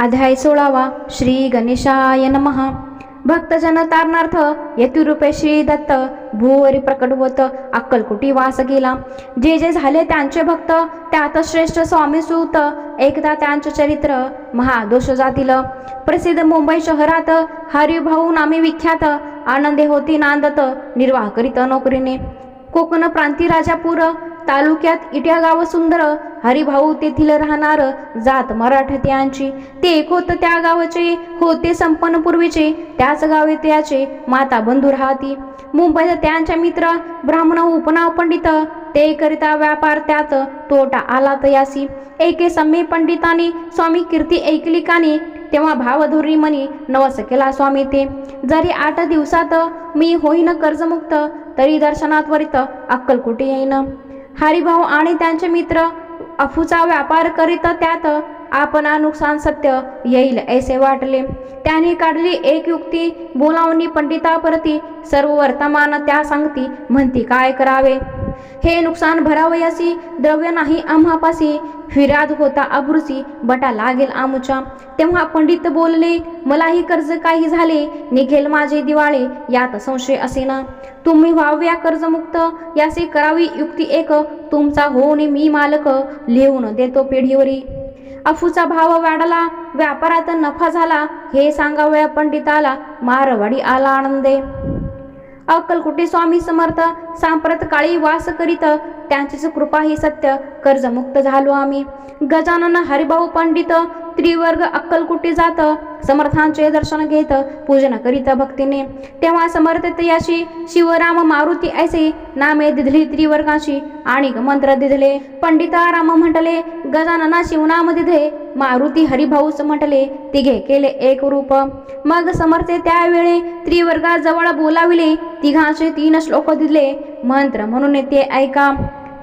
अध्याय सोळावा श्री गणेशाय नमः भक्तजन तारणार्थ यतिरूपे श्री दत्त भूवरी प्रकट होत अक्कलकुटी वास गेला जे जे झाले त्यांचे भक्त त्यात श्रेष्ठ स्वामी सुत एकदा त्यांचे चरित्र महादोष जातील प्रसिद्ध मुंबई शहरात हरिभाऊ नामे विख्यात आनंदे होती नांदत निर्वाह करीत नोकरीने कोकण प्रांती राजापूर तालुक्यात इट्या गाव सुंदर हरिभाऊ तेथील राहणार जात मराठ्यांची. ते एक होत त्या गावाचे होते संपन्न पूर्वीचे त्याच गावे त्याचे माता बंधू राहती. मुंबईत त्यांच्या मित्र ब्राह्मण उपनाव पंडित ते करिता व्यापार त्यात तोटा आला तयासी. एके सम्मी पंडितांनी स्वामी कीर्ती ऐकलिकाने तेव्हा भावधोरी मनी नवस केला स्वामी ते. जरी आठ दिवसात मी होईन कर्जमुक्त तरी दर्शनात वरित कुठे येईन. हरिभाऊ आणि त्यांचे मित्र अफूचा व्यापार करीत त्यात आपणा नुकसान सत्य येईल ऐसे वाटले. त्याने काढली एक युक्ती बोलावणी पंडिताप्रती सर्व वर्तमान त्या सांगती म्हणती काय करावे? हे नुकसान भरावयासी द्रव्य नाही आम्हापासी फिर्याद होता अब्रुसी बटा लागेल आमुच्या. तेव्हा पंडित बोलले मलाही कर्ज काही झाले निघेल माझे दिवाळे यात संशय असेना. तुम्ही व्हाव्या कर्जमुक्त याचे करावी युक्ती एक तुमचा होऊन मी मालक लिहून देतो पिढीवरी. अफूचा भाव वाढला व्यापारात नफा झाला हे सांगावया पंडिताला मारवाडी आला आनंदे. अक्कलकुटी स्वामी समर्थ सांप्रत काळी वास करीत त्यांचीच कृपा ही सत्य कर्जमुक्त झालो आम्ही. गजानन हरिभाऊ पंडित त्रिवर्ग अक्कलकुटी जात? समर्थांचे दर्शन घेत पूजन करीत भक्तीने. तेव्हा समर्थ याशी शिवराम मारुती ऐसे नामे दिधली त्रिवर्गाशी आणि मंत्र दिधले. पंडिता राम म्हटले गजानना शिवनाम दिधे. मारुती हरिभाऊस म्हटले तिघे केले एक रूप. मग समर्थे त्यावेळे त्रिवर्गाजवळ बोलाविले. तिघांचे तीन श्लोक दिले मंत्र म्हणून ते ऐका.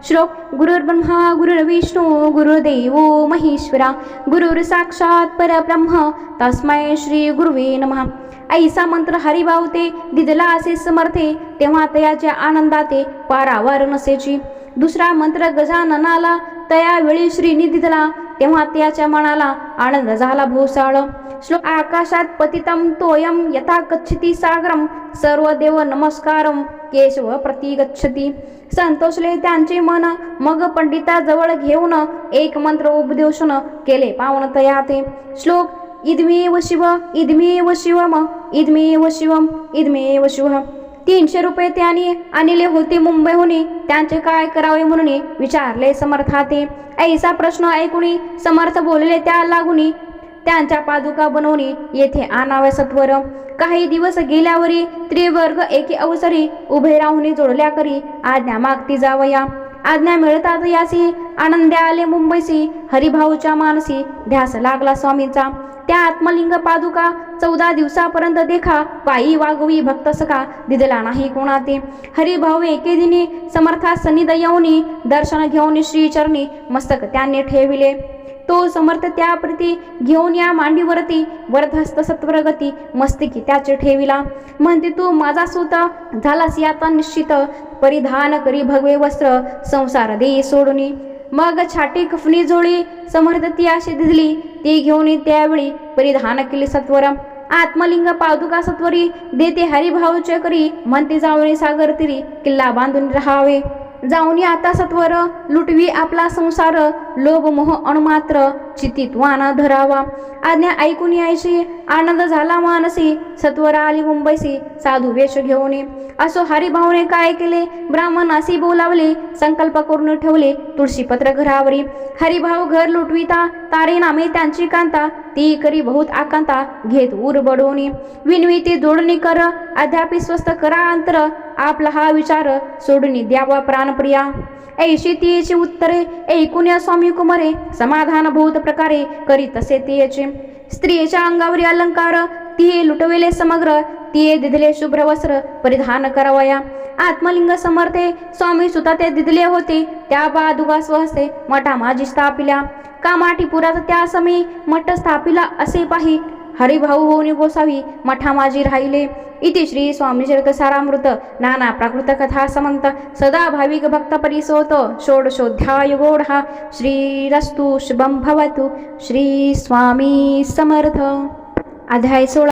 श्लोक गुरुर्ब्रह्मा गुरुर्विष्णू गुरुदेवो महेश्वरा गुरुर साक्षात परब्रह्म तस्मै श्री गुरुवे नमः. ऐसा मंत्र हरिभावते दिदला असे समर्थे तेव्हा तयाच्या आनंदाते पारावार नसेची. दुसरा मंत्र गजाननाला तया वेळी दिदला तेव्हा त्याच्या मनाला आनंद झाला भोसाळ. श्लोक आकाशात पतितम तोयम यथा गच्छती सागरम सर्व देव नमस्कारम केशव प्रति गच्छती संतोषले त्यांचे मन मग पंडिताजवळ घेऊन एक मंत्र उपदेशन केले पावन तयाते श्लोक इदमेव शिव इदमेव शिवम इदमेव शिवम इदमेव शिव। तीनशे रुपये त्यांनी आणले होते मुंबईहून। त्यांचे काय करावे म्हणून विचारले समर्थाते। ऐसा प्रश्न ऐकून समर्थ बोलले त्या लागून त्यांच्या पादुका बनवणे येथे अनावसत्वर काही दिवस गेल्यावरी त्रिवर्ग एके अवसरी उभे राहून जोडल्या करी आज्ञा मागती जावया. आज्ञा मिळतात यासी. आनंद्या आले मुंबईसी. हरिभाऊच्या मानसी ध्यास लागला स्वामीचा. त्या आत्मलिंग पादुका चौदा दिवसापर्यंत देखा पायी वागवी भक्त सका दिदला नाही कोणाते. हरिभाऊ एके दिनी समर्थात सनिदयवनी दर्शन घेऊन श्रीचरणी मस्तक त्यांनी ठेविले. तो समर्थ त्याप्रती घेऊन या मांडीवरती वरधस्त सत्वरगती मस्तिकी त्याचे ठेविला. म्हणते तू माझा सूत झालास याता निश्चित. परिधान करी भगवे वस्त्र संसार दे सोडून. मग छाटी कफनी जोळी समर्थ ती अशी दिली. ती घेऊन त्यावेळी परिधान केली सत्वर. आत्मलिंग पादुका सत्वरी देते हरिभाऊचे करी म्हणते जाऊन सागर तिरी किल्ला बांधून राहावे. जाऊनी आता सत्वर लुटवी आपला संसार. लोभ मोह अणमात्र चितीत वाना धरावा. आज्ञा ऐकून यायची. आनंद झाला मानसी. सत्वरा आली मुंबईसी. साधू वेश घेऊन असो हरिभाऊने काय केले? ब्राह्मणासी बोलावले. संकल्प करून ठेवले. तुळशीपत्र घरावरी. हरिभाऊ घर लुटविता. तारे नामे त्यांची कांता. ती करी बहुत आकांता. घेत उर बडवणी विनविती जोडणी कर. अद्यापि स्वस्त करा अंतर. आपला हा विचार सोडणी द्यावा प्राणप्रिया. ऐशी तीची उत्तरे. ऐकून या स्वामी कुमारे समाधानभूत प्रकारे करी तसे तियेचे. स्त्रियेच्या अंगावरी अलंकार तिये लुटविले समग्र तिये दिदले शुभ्र वस्त्र परिधान करावया. आत्मलिंग समर्थे स्वामी सुता ते दिदले होते. त्या बादुगा स्वहस्ते मठा माझी स्थापिल्या. कामाठी पुरात त्या समी मठ स्थापिला असे पाही. हरिभाऊ होऊन गोसावी मठा माझी राहिले. इति श्री स्वामी चरित सारामृत नाना प्राकृतकथा कथा समंत सदा भाविक भक्त परिसोत। षोडशोध्याय गोढा श्रीरस्तु शुभं भवतु। श्री स्वामी समर्थ। अध्याय सोळा।